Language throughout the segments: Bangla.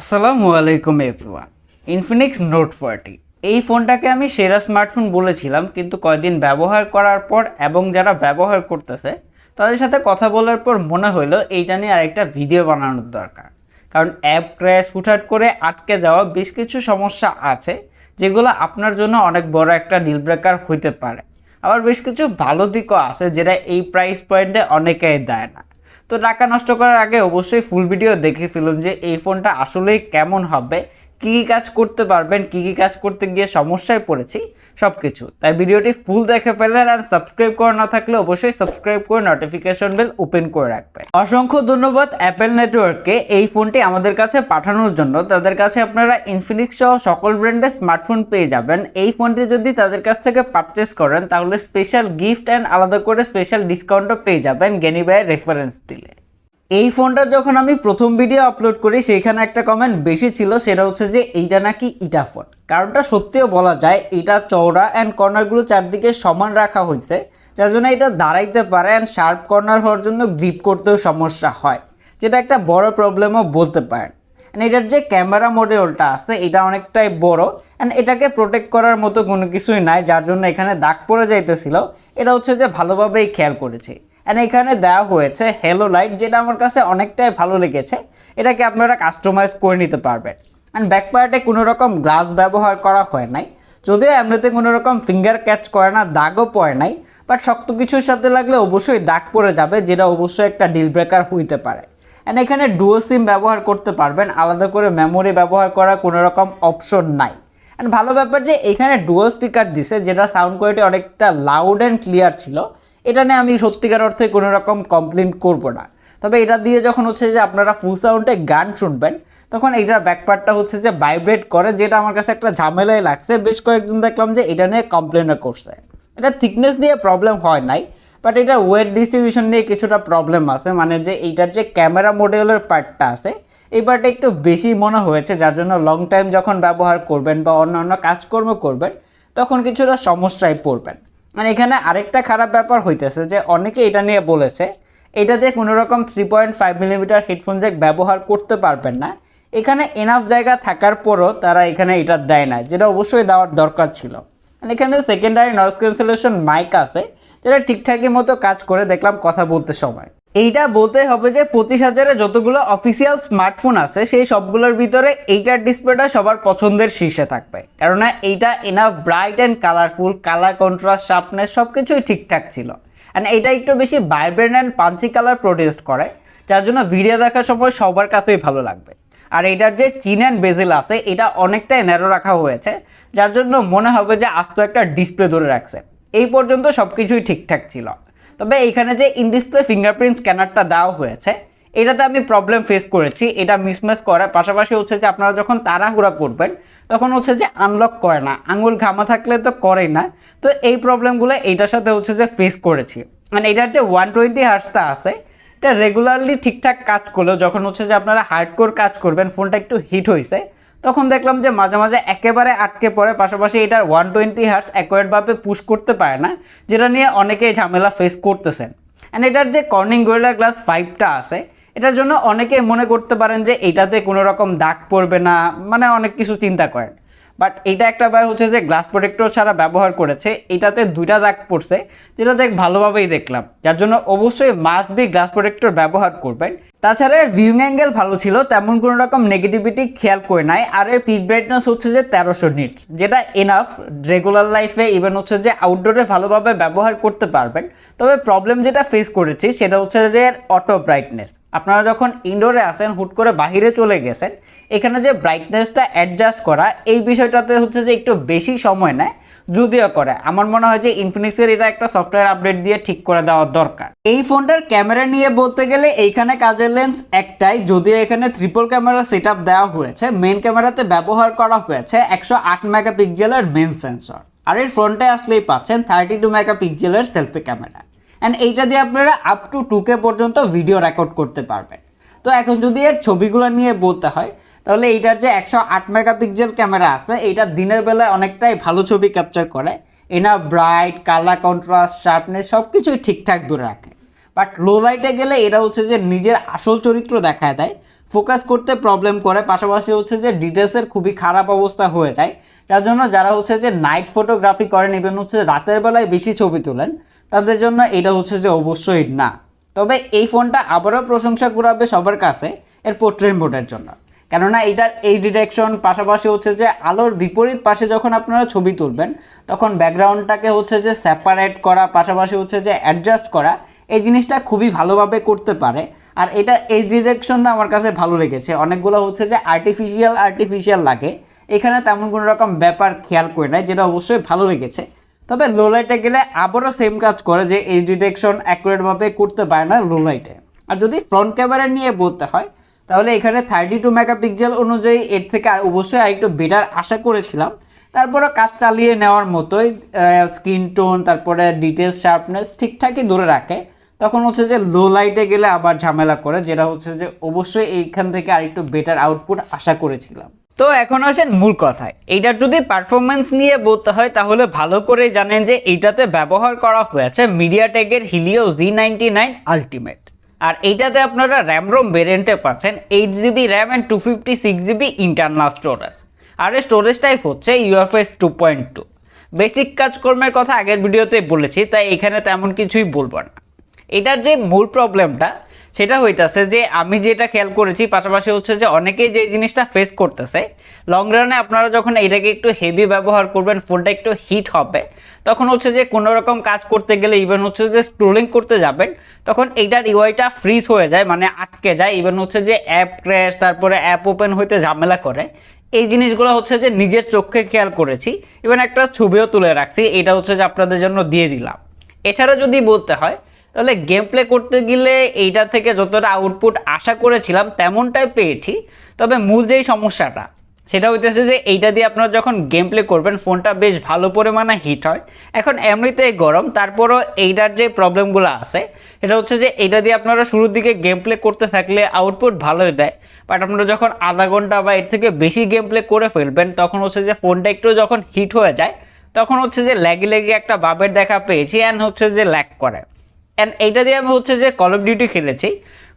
আসসালামু আলাইকুম এভরিওয়ান ইনফিনিক্স নোট ফোরটি এই ফোনটাকে আমি সেরা স্মার্টফোন বলেছিলাম, কিন্তু কয়েকদিন ব্যবহার করার পর এবং যারা ব্যবহার করতেছে, তাদের সাথে কথা বলার পর মনে হলো এইটা নিয়ে আরেকটা ভিডিও বানানোর দরকার। কারণ অ্যাপ ক্র্যাশ হুটহাট করে আটকে যাওয়া বেশ কিছু সমস্যা আছে, যেগুলো আপনার জন্য অনেক বড় একটা ডিল ব্রেকার হইতে পারে। আবার বেশ কিছু ভালো দিকও আছে যেটা এই প্রাইস পয়েন্টে অনেকেই দেয় না। তো টাকা নষ্ট করার আগে অবশ্যই ফুল ভিডিও দেখে ফেলুন যে এই ফোনটা আসলেই কেমন হবে, কী কী কাজ করতে পারবেন, কী কী কাজ করতে গিয়ে সমস্যায় পড়েছি। সব কিছু তাই ভিডিওটি ফুল দেখে ফেলেন আর সাবস্ক্রাইব করা না থাকলে অবশ্যই সাবস্ক্রাইব করে নোটিফিকেশন বেল ওপেন করে রাখবেন। অসংখ্য ধন্যবাদ অ্যাপেল নেটওয়ার্ককে এই ফোনটি আমাদের কাছে পাঠানোর জন্য। তাদের কাছে আপনারা ইনফিনিক্স সহ সকল ব্র্যান্ডের স্মার্টফোন পেয়ে যাবেন। এই ফোনটি যদি তাদের কাছ থেকে পারচেস করেন, তাহলে স্পেশাল গিফট অ্যান্ড আলাদা করে স্পেশাল ডিসকাউন্টও পেয়ে যাবেন গেনিবাইয়ের রেফারেন্স দিলে। এই ফোনটা যখন আমি প্রথম ভিডিও আপলোড করি সেইখানে একটা কমেন্ট বেশি ছিল, সেটা হচ্ছে যে এইটা নাকি ইটা ফোন কারণটা সত্যিও বলা যায়, এটা চওড়া অ্যান্ড কর্নারগুলো চারদিকে সমান রাখা হয়েছে, যার জন্য এটা দাঁড়াইতে পারে অ্যান্ড শার্প কর্নার হওয়ার জন্য গ্রিপ করতেও সমস্যা হয়, যেটা একটা বড় প্রবলেমও বলতে পারেন। অ্যান্ড এটার যে ক্যামেরা মডেলটা আছে, এটা অনেকটাই বড় অ্যান্ড এটাকে প্রোটেক্ট করার মতো কোনো কিছুই নাই, যার জন্য এখানে দাগ পড়ে যাইতেছিল। এটা হচ্ছে যে ভালোভাবেই খেয়াল করেছি। অ্যান্ড এখানে দেওয়া হয়েছে হেলো লাইট যেটা আমার কাছে অনেকটাই ভালো লেগেছে। এটাকে আপনারা কাস্টমাইজ করে নিতে পারবেন। অ্যান্ড ব্যাক পার্টে রকম গ্লাস ব্যবহার করা হয় নাই। যদিও এমনিতে কোনো রকম ফিঙ্গার ক্যাচ করে না, দাগও পড়ে নাই। বাট শক্ত কিছুর সাথে লাগলে অবশ্যই দাগ পড়ে যাবে, যেটা অবশ্যই একটা ডিল ব্রেকার হইতে পারে। অ্যান্ড এখানে ডুয়ো সিম ব্যবহার করতে পারবেন। আলাদা করে মেমোরি ব্যবহার করার কোনো রকম অপশন নাই। অ্যান্ড ভালো ব্যাপার যে, এখানে ডুয়ো স্পিকার দিছে, যেটা সাউন্ড কোয়ালিটি অনেকটা লাউড অ্যান্ড ক্লিয়ার ছিল। এটা নিয়ে আমি সত্যিকার অর্থে কোনো রকম কমপ্লেন করব না। তবে এটা দিয়ে যখন হচ্ছে যে আপনারা ফুল সাউন্ডে গান শুনবেন, তখন এইটার ব্যাকপার্টটা হচ্ছে যে ভাইব্রেট করে, যেটা আমার কাছে একটা ঝামেলায় লাগছে। বেশ কয়েকজন দেখলাম যে এটা নিয়ে কমপ্লেনও করছে। এটা থিকনেস নিয়ে প্রবলেম হয় নাই বাট এটা ওয়েট ডিস্ট্রিবিউশন নিয়ে কিছুটা প্রবলেম আছে। মানে যে এইটার যে ক্যামেরা মডেলের পার্টটা আছে, এই পার্টটা একটু বেশি মনে হয়েছে, যার জন্য লং টাইম যখন ব্যবহার করবেন বা অন্যান্য কাজকর্ম করবেন, তখন কিছুটা সমস্যায় পড়বেন। মানে এখানে আরেকটা খারাপ ব্যাপার হইতেছে যে অনেকে এটা নিয়ে বলেছে, এটা দিয়ে কোনো রকম three point five millimetre headphone jack ব্যবহার করতে পারবেন না। এখানে এনাফ জায়গা থাকার পরও তারা এখানে এটা দেয় না, যেটা অবশ্যই দেওয়ার দরকার ছিল। মানে এখানে সেকেন্ডারি নয়েজ ক্যান্সেলেশন মাইক আছে, যেটা ঠিকঠাকই মতো কাজ করে দেখলাম কথা বলতে সময়। এইটা বলতে হবে যে পঁচিশ হাজারে যতগুলো অফিসিয়াল স্মার্টফোন আছে, সেই সবগুলোর ভিতরে এইটার ডিসপ্লেটা সবার পছন্দের শীর্ষে থাকবে। কেননা এইটা enough bright and colourful colour contrast sharpness সব কিছুই ঠিকঠাক ছিল। অ্যান্ড এটা একটু বেশি vibrant and punchy colour produce করে। যার জন্য ভিডিও দেখার সময় সবার কাছেই ভালো লাগবে। আর এটার যে চিন অ্যান্ড বেজেল আছে, এটা অনেকটাই ন্যারো রাখা হয়েছে। যার জন্য মনে হবে যে আস্ত একটা ডিসপ্লে ধরে রাখছে। এই পর্যন্ত সব কিছুই ঠিকঠাক ছিল। তবে এইখানে যে ইন ডিসপ্লে ফিঙ্গারপ্রিন্ট স্ক্যানারটা দেওয়া হয়েছে, এটাতে আমি প্রবলেম ফেস করেছি। এটা মিসম্যাচ করে পাশাপাশি হচ্ছে যে আপনারা যখন তাড়াহুড়া করবেন, তখন হচ্ছে যে আনলক করে না। আঙুল ঘামা থাকলে তো করেই না। তো এই প্রবলেমগুলো এইটার সাথে হচ্ছে যে ফেস করেছি। মানে এটার যে ওয়ান টোয়েন্টি হার্সটা আছে, এটা রেগুলারলি ঠিকঠাক কাজ করলেও যখন হচ্ছে যে আপনারা হার্ডকোর কাজ করবেন ফোনটা একটু হিট হয়েছে তখন দেখলাম যে মাঝে মাঝে একেবারে আটকে পড়ে, পাশাপাশি এটার ওয়ান টোয়েন্টি হার্স অ্যাকোয়ার্ডভাবে পুশ করতে পারে না, যেটা নিয়ে অনেকেই ঝামেলা ফেস করতেছেন। অ্যান্ড এটার যে কর্নিং গোয়েলা গ্লাস ফাইভটা আছে, এটার জন্য অনেকে মনে করতে পারেন যে এটাতে কোনো রকম দাগ পড়বে না মানে অনেক কিছু চিন্তা করেন। বাট এটা একটা ব্যাপার হচ্ছে যে গ্লাস প্রোটেক্টর ছাড়া ব্যবহার করেছে, এটাতে দুইটা দাগ পড়ছে, যেটা দেখ ভালোভাবেই দেখলাম। যার জন্য অবশ্যই মাস্ট বি গ্লাস প্রোটেক্টর ব্যবহার করবেন। তাছাড়া ভিউইং অ্যাঙ্গেল ভালো ছিল, তেমন কোনো রকম নেগেটিভিটি খেয়াল করে নাই, আর এর পিচ ব্রাইটনেস হচ্ছে যে তেরোশো নিট যেটা এনাফ রেগুলার লাইফে ইভেন হচ্ছে যে আউটডোরে ভালোভাবে ব্যবহার করতে পারবেন। তবে প্রবলেম যেটা ফেস করেছি, সেটা হচ্ছে যে অটো ব্রাইটনেস আপনারা যখন ইনডোরে আসেন, হুট করে বাহিরে চলে গেছেন, এখানে যে ব্রাইটনেসটা অ্যাডজাস্ট করা, এই বিষয়টাতে হচ্ছে যে একটু বেশি সময় নেয়। যদিও করে। আমার মনে হয় যে ইনফিনিক্সের এটা একটা সফটওয়্যার আপডেট দিয়ে ঠিক করে দেওয়া দরকার। এই ফোনটার ক্যামেরা নিয়ে বলতে গেলে এইখানে কাজের লেন্স একটাই, যদিও এখানে ট্রিপল ক্যামেরা সেট দেওয়া হয়েছে মেন ক্যামেরাতে ব্যবহার করা হয়েছে একশো আট মেগাপিক্সেলের মেন সেন্সর আর এর ফ্রন্টে আসলেই পাচ্ছেন থার্টি টু মেগাপিক্সেলের সেলফি ক্যামেরা অ্যান্ড এইটা দিয়ে আপনারা আপ টু টু কে পর্যন্ত ভিডিও রেকর্ড করতে পারবেন। তো এখন যদি এর ছবিগুলো নিয়ে বলতে হয় তাহলে এইটার যে একশো আট মেগাপিক্সেল ক্যামেরা আছে, এইটা দিনের বেলায় অনেকটাই ভালো ছবি ক্যাপচার করে। এনা ব্রাইট কালার কন্ট্রাস্ট শার্পনেস সব কিছুই ঠিকঠাক ধরে রাখে। বাট লো লাইটে গেলে এটা হচ্ছে যে নিজের আসল চরিত্র দেখায় দেয়। ফোকাস করতে প্রবলেম করে, পাশাপাশি হচ্ছে যে ডিটেলসের খুবই খারাপ অবস্থা হয়ে যায়। যার জন্য যারা হচ্ছে যে নাইট ফটোগ্রাফি করেন ইভেন হচ্ছে রাতের বেলায় বেশি ছবি তোলেন, তাদের জন্য এটা হচ্ছে যে অবশ্যই না। তবে এই ফোনটা আবারও প্রশংসা কুড়াবে সবার কাছে, এর পোর্ট্রেট মোডের জন্য। কেননা এটার এই ডিরেকশন পাশাপাশি হচ্ছে যে আলোর বিপরীত পাশে যখন আপনারা ছবি তুলবেন, তখন ব্যাকগ্রাউন্ডটাকে হচ্ছে যে সেপারেট করা, পাশাপাশি হচ্ছে যে অ্যাডজাস্ট করা, এই জিনিসটা খুবই ভালোভাবে করতে পারে। আর এটা এই ডিরেকশনটা আমার কাছে ভালো লেগেছে। অনেকগুলো হচ্ছে যে আর্টিফিশিয়াল আর্টিফিশিয়াল লাগে। এখানে তেমন কোনো রকম ব্যাপার খেয়াল করে নেয় যেটা অবশ্যই ভালো লেগেছে। তবে লো লাইটে গেলে আবারও সেম কাজ করে যে এই ডিটেকশন অ্যাকুরেটভাবে করতে পারে না লো লাইটে আর যদি ফ্রন্ট ক্যামেরা নিয়ে বলতে হয় তাহলে এখানে থার্টি টু মেগাপিক্সেল অনুযায়ী এর থেকে অবশ্যই আরেকটু বেটার আশা করেছিলাম। তারপরে কাজ চালিয়ে নেওয়ার মতোই স্কিন টোন তারপরে ডিটেলস শার্পনেস ঠিকঠাকই ধরে রাখে। তখন হচ্ছে যে লো লাইটে গেলে আবার ঝামেলা করে, যেটা হচ্ছে যে অবশ্যই এইখান থেকে আরেকটু বেটার আউটপুট আশা করেছিলাম। তো এখন আসেন মূল কথায় এইটার যদি পারফরমেন্স নিয়ে বলতে হয়, তাহলে ভালো করে জানেন যে এইটাতে ব্যবহার করা হয়েছে মিডিয়াটেকের Helio G ninety nine ultimate আর এইটাতে আপনারা র্যাম রোম ভেরিয়েন্টে পাচ্ছেন eight GB RAM and two fifty six GB internal storage আর এই স্টোরেজ টাইপ হচ্ছে UFS two point two basic কাজকর্মের কথা আগের ভিডিওতে বলেছি, তাই এখানে তেমন কিছুই বলব না। এটার যে মূল প্রবলেমটা সেটা হইতাছে যে আমি যেটা খেয়াল করেছি, পাশাপাশি হচ্ছে যে অনেকেই যে জিনিসটা ফেস করতেছে লং রানে আপনারা যখন এটাকে একটু হেভি ব্যবহার করবেন ফোনটা একটু হিট হবে, তখন হচ্ছে যে কোনো রকম কাজ করতে গেলে ইভেন হচ্ছে যে স্ক্রোলিং করতে যাবেন, তখন এইটার ইউআইটা ফ্রিজ হয়ে যায় মানে আটকে যায় ইভেন হচ্ছে যে অ্যাপ ক্র্যাশ তারপরে অ্যাপ ওপেন হইতে ঝামেলা করে। এই জিনিসগুলো হচ্ছে যে নিজের চোখে খেয়াল করেছি ইভেন একটা ছবিও তুলে রাখছি, এটা হচ্ছে যে আপনাদের জন্য দিয়ে দিলাম। এছাড়া যদি বলতে হয় তাহলে গেম প্লে করতে গেলে এইটা থেকে যতটা আউটপুট আশা করেছিলাম তেমনটাই পেয়েছি। তবে মূল যেই সমস্যাটা, সেটা হইতেছে যে এইটা দিয়ে আপনারা যখন গেম প্লে করবেন ফোনটা বেশ ভালো পরিমাণে হিট হয়। এখন এমনিতেই গরম, তারপরও এইটার যে প্রবলেমগুলো আছে এটা হচ্ছে যে এইটা দিয়ে আপনারা শুরুর দিকে গেম প্লে করতে থাকলে আউটপুট ভালোই দেয়। বাট আপনারা যখন আধা ঘণ্টা বা এর থেকে বেশি গেম প্লে করে ফেলবেন, তখন হচ্ছে যে ফোনটা একটু যখন হিট হয়ে যায়, তখন হচ্ছে যে ল্যাগে লেগে একটা বাবের দেখা পেয়েছি অ্যান্ড হচ্ছে যে ল্যাগ করে। অ্যান্ড এইটা দিয়ে আমি হচ্ছে যে কল অফ ডিউটি খেলেছি।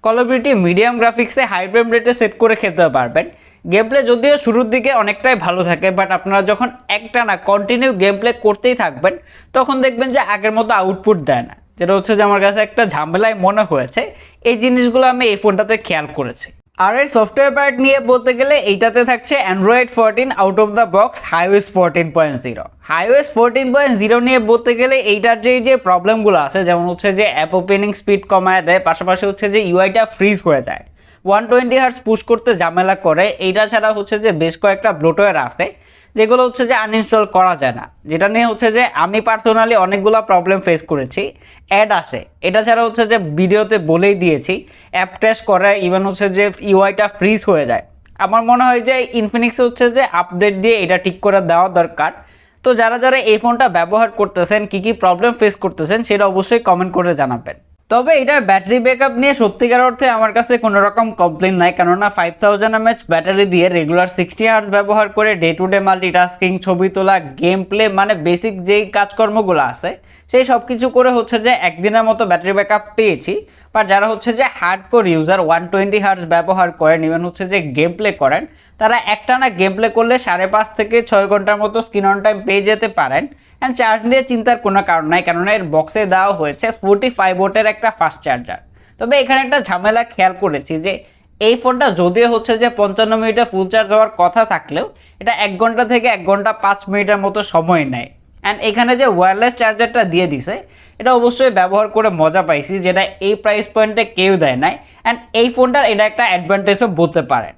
কল অফ ডিউটি মিডিয়াম গ্রাফিক্সে হাই ফ্রেম রেটে সেট করে খেলতে পারবেন। গেম প্লে যদিও শুরুর দিকে অনেকটাই ভালো থাকে বাট আপনারা যখন একটা না কন্টিনিউ গেম প্লে করতেই থাকবেন, তখন দেখবেন যে আগের মতো আউটপুট দেয় না। যেটা হচ্ছে যে আমার কাছে একটা ঝামেলায় মনে হয়েছে। এই জিনিসগুলো আমি এই ফোনটাতে খেয়াল করেছি। আর এর সফটওয়্যার পার্ট নিয়ে বলতে গেলে এইটাতে থাকছে Android fourteen out of the box HiOS fourteen point zero HiOS fourteen point zero নিয়ে বলতে গেলে এইটার যে যে প্রবলেমগুলো আছে, যেমন হচ্ছে যে অ্যাপ ওপেনিং স্পিড কমায় দেয়, পাশাপাশি হচ্ছে যে ইউআইটা ফ্রিজ হয়ে যায়। ওয়ান টোয়েন্টি হার্স পুশ করতে ঝামেলা করে, এইটা ছাড়া হচ্ছে যে বেশ কয়েকটা ব্লোটওয়্যার আছে। যেগুলো হচ্ছে যে আনইনস্টল করা যায় না। যেটা নিয়ে হচ্ছে যে আমি পার্সোনালি অনেকগুলো প্রবলেম ফেস করেছি। অ্যাড আসে। এটা ছাড়া হচ্ছে যে ভিডিওতে বলেই দিয়েছি। অ্যাপ টেস্ট করে ইভেন হচ্ছে যে ইউআইটা ফ্রিজ হয়ে যায়। আমার মনে হয় যে ইনফিনিক্স হচ্ছে যে আপডেট দিয়ে এটা ঠিক করে দেওয়া দরকার। তো যারা যারা এই ফোনটা ব্যবহার করতেছেন, কি কি প্রবলেম ফেস করতেছেন, সেটা অবশ্যই কমেন্ট করে জানাবেন। তবে এটার ব্যাটারি ব্যাকআপ নিয়ে সত্যিকার অর্থে আমার কাছে কোনো রকম কমপ্লেন নাই, কেননা ফাইভ থাউজেন্ড এমএচ ব্যাটারি দিয়ে রেগুলার সিক্সটি আওয়ার্স ব্যবহার করে ডে টু ডে মাল্টিটাস্কিং ছবি তোলা গেম প্লে মানে বেসিক যেই কাজকর্মগুলো আছে, সেই সব কিছু করে হচ্ছে যে একদিনের মতো ব্যাটারি ব্যাকআপ পেয়েছি। বা যারা হচ্ছে যে hard core user one twenty hertz ব্যবহার করেন ইভেন হচ্ছে যে গেম প্লে করেন, তারা একটানা গেম প্লে করলে সাড়ে পাঁচ থেকে ছয় ঘণ্টার মতো স্ক্রিন অন টাইম পেয়ে যেতে পারেন। অ্যান্ড চার্জ নিয়ে চিন্তার কোনো কারণ নাই, কেননা এর বক্সে দেওয়া হয়েছে ফোর্টি ফাইভ ওটের একটা ফাস্ট চার্জার তবে এখানে একটা ঝামেলা খেয়াল করেছি যে এই ফোনটা যদিও হচ্ছে যে পঞ্চান্ন মিনিটে ফুল চার্জ হওয়ার কথা থাকলেও এটা এক ঘণ্টা থেকে এক ঘণ্টা পাঁচ মিনিটের মতো সময় নেয়। অ্যান্ড এখানে যে ওয়্যারলেস চার্জারটা দিয়ে দিছে, এটা অবশ্যই ব্যবহার করে মজা পাইছি, যেটা এই প্রাইস পয়েন্টে কেউ দেয় নাই। অ্যান্ড এই ফোনটার এটা একটা অ্যাডভান্টেজও বলতে পারেন।